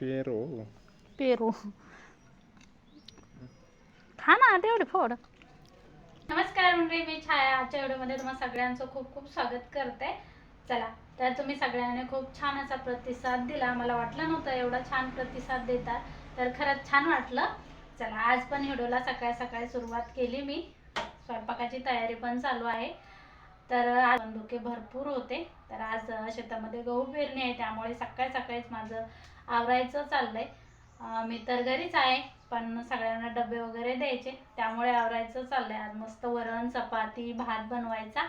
पेरू पेरू खा ना तेवढे फोड. नमस्कार मंडळी. मी छाया. आजच्या व्हिडिओमध्ये तुम्हा सगळ्यांचं खूप खूप स्वागत करते. चला तर तुम्ही सगळ्यांनी खूप छान असा प्रतिसाद दिला. मला वाटलं नव्हतं एवढा छान प्रतिसाद देतात तर खरंच छान वाटलं. चला आज पण व्हिडिओला सकाळी सकाळी सुरुवात केली मी. स्वयंपाकाची तयारी पण चालू आहे. तर आज धुके भरपूर होते. तर आज शेतामध्ये गहू पेरणी आहे. त्यामुळे सकाळी सकाळीच माझं आवरायचं चाललंय. मी तर घरीच आहे पण सगळ्यांना डबे वगैरे द्यायचे. त्यामुळे आवरायचं चाललंय. आज मस्त वरण चपाती भात बनवायचा.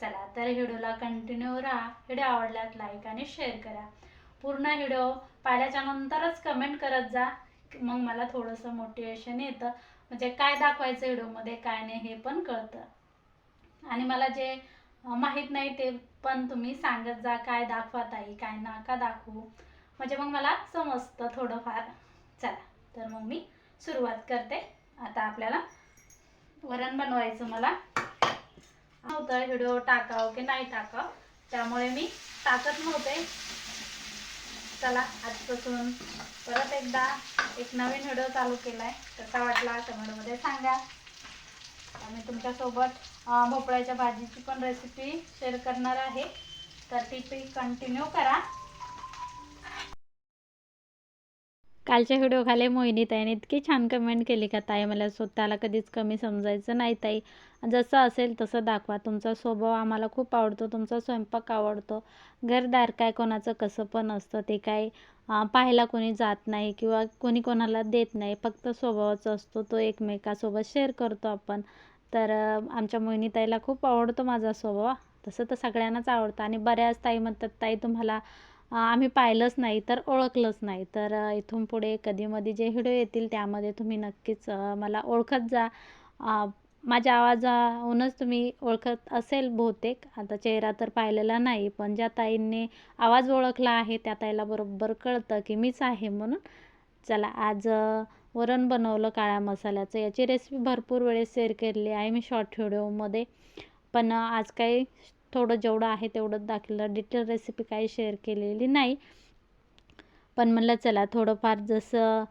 चला तर व्हिडिओला कंटिन्यू राहा. व्हिडिओ आवडल्यात लाईक आणि शेअर करा. पूर्ण व्हिडिओ पाहिल्याच्या नंतरच कमेंट करत जा. मग मला थोडंसं मोटिवेशन येतं. म्हणजे काय दाखवायचं व्हिडिओमध्ये काय नाही हे पण कळतं. आणि मला जे माहीत नाही ते पण तुम्ही सांगत जा काय दाखवा ताई काय नका दाखवू. म्हणजे मग मला समजतं थोडंफार. चला तर मग मी सुरुवात करते. आता आपल्याला वरण बनवायचं मला. नव्हतं व्हिडिओ टाकाव की नाही टाकाव. त्यामुळे मी टाकत नव्हते. चला आजपासून परत एकदा एक नवीन व्हिडिओ चालू केला आहे कसा वाटला कमेंटमध्ये सांगा. आणि तुमच्यासोबत भोपळ्याच्या भाजीची पण रेसिपी शेअर करणार आहे. तर ती पी कंटिन्यू करा. कालच्या व्हिडिओ खाली मोहिनी ताईने इतकी छान कमेंट केली का ताई? मला स्वतःला कधीच कमी समजायचं नाही ताई. जसं असेल तसं दाखवा. तुमचा स्वभाव आम्हाला खूप आवडतो. तुमचा स्वयंपाक आवडतो. घरदार काय कोणाचं कसं पण असतं. ते काय पाहायला कोणी जात नाही किंवा कोणी कोणाला देत नाही. फक्त स्वभावाचा असतो. तो एकमेकासोबत शेअर करतो आपण. तर आमच्या मोहिनीताईला खूप आवडतो माझा स्वभाव तसं तर सगळ्यांनाच आवडतं. आणि बऱ्याच ताई म्हणतात ताई तुम्हाला आम्ही पाहिलंच नाही तर ओळखलंच नाही. तर इथून पुढे कधीमधी जे व्हिडिओ येतील त्यामध्ये तुम्ही नक्कीच मला ओळखत जा. माझ्या आवाजाहूनच तुम्ही ओळखत असेल बहुतेक. आता चेहरा तर पाहिलेला नाही पण ज्या ताईंनी आवाज ओळखला आहे त्या ताईला बरोबर कळतं की मीच आहे म्हणून. चला आज वरण बनवलं काळ्या मसाल्याचं. याची रेसिपी भरपूर वेळेस शेअर केलेली आहे. मी शॉर्ट व्हिडिओमध्ये पण आज काही थोडं जेवढं आहे तेवढंच दाखवलं. डिटेल रेसिपी काही शेअर केलेली नाही. पण म्हणलं चला थोडंफार जसं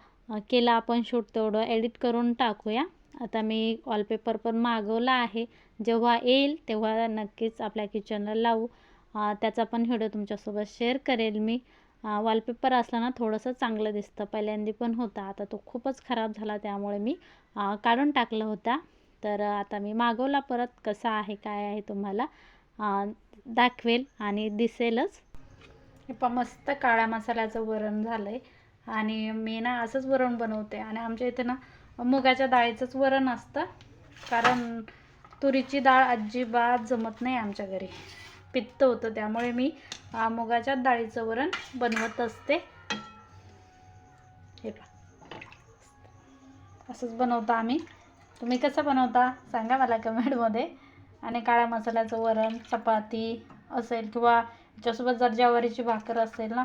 केलं आपण शूट तेवढं एडिट करून टाकूया. आता मी वॉलपेपर पण मागवला आहे. जेव्हा येईल तेव्हा नक्कीच आपल्या किचनला लावू. त्याचा पण व्हिडिओ तुमच्यासोबत शेअर करेल मी. वॉलपेपर असला ना थोडंसं चांगलं दिसतं. पहिल्यांदा पण होता. आता तो खूपच खराब झाला त्यामुळे मी काढून टाकला होता. तर आता मी मागवला परत कसा आहे काय आहे तुम्हाला दाखवेल आणि दिसेलच. हे पण मस्त काळ्या मसाल्याचं वरण झालं आहे आणि मी ना असंच वरण बनवते. आणि आमच्या इथे ना मुगाच्या डाळीचंच वरण असतं. कारण तुरीची डाळ अजिबात जमत नाही आमच्या घरी. पित्त होतं त्यामुळे मी मुगाच्या डाळीचं वरण बनवत असते. हे पहा. असंच बनवतो आम्ही. तुम्ही कसं बनवता सांगा मला कमेंटमध्ये. आणि काळ्या मसाल्याचं वरण चपाती असेल किंवा त्याच्यासोबत जर ज्वारीची भाकर असेल ना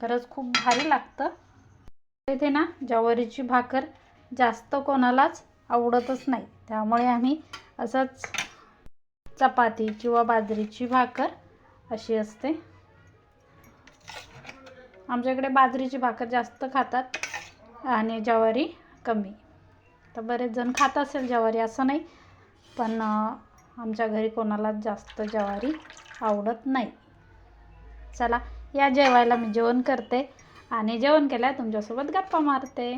खरंच खूप भारी लागतं. इथे ना ज्वारीची भाकर जास्त कोणालाच आवडतच नाही. त्यामुळे आम्ही असंच चपाती किंवा बाजरीची भाकर अशी असते. आमच्याकडे बाजरीची भाकर जास्त खातात आणि ज्वारी कमी. तर बरेच जण खात असेल ज्वारी असं नाही पण आमच्या घरी कोणालाच जास्त ज्वारी आवडत नाही. चला या जेवायला मी जेवण करते आणि जेवण केल्या तुमच्यासोबत गप्पा मारते.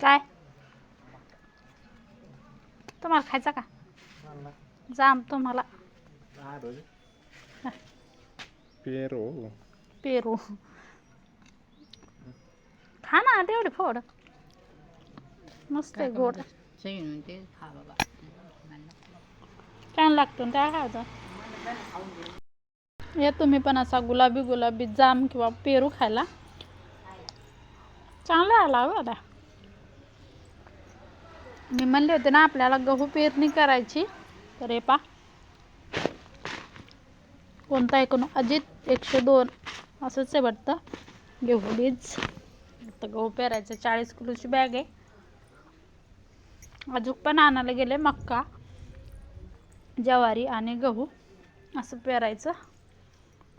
काय? तुम्हाला खायचा का? जाम तुम्हाला. पेरू. पेरू. खा ना तेवढे फोड. मस्त आहे गोड. छान लागतो काय खायचं. या तुम्ही पण असा गुलाबी गुलाबी जाम किंवा पेरू खायला. चांगला आला हो आता. मी म्हणले होते ना आपल्याला गहू पेरणी करायची. तर हे पा कोणता एकूण अजित एकशे दोन. असंच आहे वाटतं. गहू बीज. आता गहू पेरायचं. चाळीस किलोची बॅग आहे. अजून पण आणायला गेले मक्का ज्वारी आणि गहू. असं पेरायचं.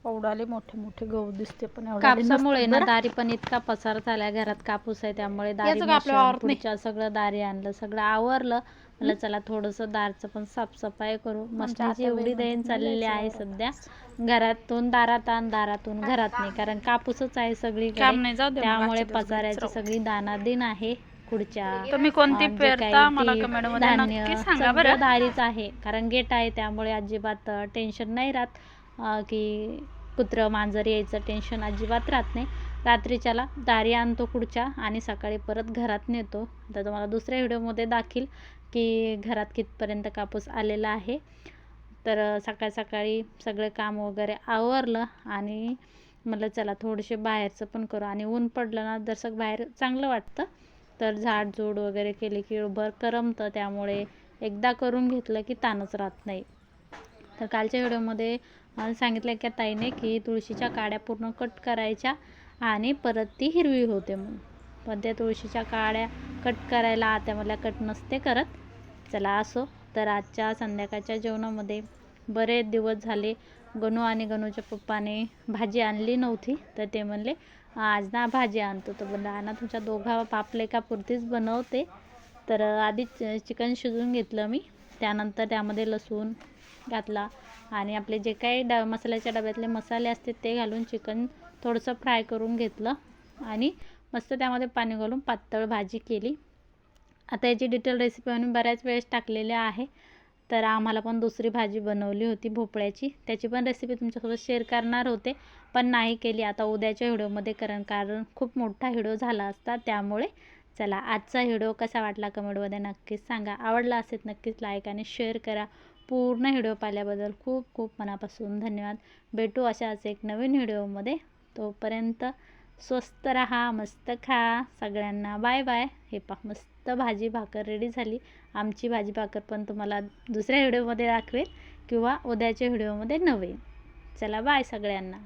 एवढाले मोठे मोठे गहू दिसते पण एवढाले कापसामुळे ना. दारी पण इतका पसार झालाय घरात कापूस आहे त्यामुळे दारी याचं नाही? सगळं दारी आणलं सगळं आवरलं. मला चला थोडस दारचं पण साफसफाई करू. आता एवढी वेळ दैन चाललेली आहे सध्या. घरातून दारात आण दारातून घरात नाही कारण कापूसच आहे सगळी काम नाही जाऊ दे मग त्यामुळे आजच्या दिवस पसाऱ्याची घरीच सगळी दानादिन आहे खुर्च्या तुम्ही कोणती अं, जे पेरता? काही मला पीठ, comment मध्ये धान्य, नक्की सांगा सगळं बरं. दारीच आहे कारण गेट आहे त्यामुळे अजिबात टेन्शन नाही राहत अं, की कुत्रं मांजर यायचं टेन्शन अजिबात राहत नाही. रात्रीच्याला दारी आणतो पुढच्या आणि सकाळी परत घरात नेतो. तर तुम्हाला दुसऱ्या व्हिडिओमध्ये दाखील की घरात कितपर्यंत कापूस आलेला आहे. तर सकाळ सकाळी सगळे काम वगैरे आवरलं आणि म्हटलं चला थोडेसे बाहेरचं पण करू. आणि ऊन पडलं ना जसं बाहेर चांगलं वाटतं तर झाडझूड वगैरे केली की भर करमतं. त्यामुळे एकदा करून घेतलं की ताणच राहत नाही. तर कालच्या व्हिडिओमध्ये मला सांगितलं की ताईने की तुळशीच्या काड्या पूर्ण कट करायच्या आणि परत ती हिरवी होते म्हणून. पण त्या तुळशीच्या काड्या कट करायला आत्या मला कट नसते करत. चला असो तर आजच्या संध्याकाळच्या जेवणामध्ये बरेच दिवस झाले. गणू आणि गणूच्या पप्पाने भाजी आणली नव्हती तर ते म्हणले आज ना भाजी आणतो. तर म्हणलं आणा तुमच्या दोघा पापले का पुरतीच बनवते. तर आधी चिकन शिजवून घेतलं मी. त्यानंतर त्यामध्ये लसूण घातला. आणि आपले जे काही ड मसाल्याच्या डब्यातले मसाले असते ते घालून चिकन थोडंसं फ्राय करून घेतलं. आणि मस्त त्यामध्ये पाणी घालून पातळ भाजी केली. आता याची डिटेल रेसिपी म्हणून बऱ्याच वेळेस टाकलेल्या आहे. तर आम्हाला पण दुसरी भाजी बनवली होती भोपळ्याची. त्याची पण रेसिपी तुमच्यासोबत शेअर करणार होते. पण नाही केली. आता उद्याच्या व्हिडिओमध्ये कारण कारण खूप मोठा व्हिडिओ झाला असता. त्यामुळे चला आजचा व्हिडिओ कसा वाटला कमेंटमध्ये नक्कीच सांगा. आवडला असेल नक्कीच लाईक आणि शेअर करा. पूर्ण व्हिडिओ पाहिल्याबद्दल खूप खूप मनापासून धन्यवाद. भेटू अशाच एक नवीन व्हिडिओमध्ये. तोपर्यंत स्वस्त राहा मस्त खा. सगळ्यांना बाय बाय. हे पा मस्त भाजी भाकर रेडी झाली. आमची भाजी भाकर पण तुम्हाला दुसऱ्या व्हिडिओमध्ये दाखवेल किंवा उद्याच्या व्हिडिओमध्ये नवेल चला बाय सगळ्यांना.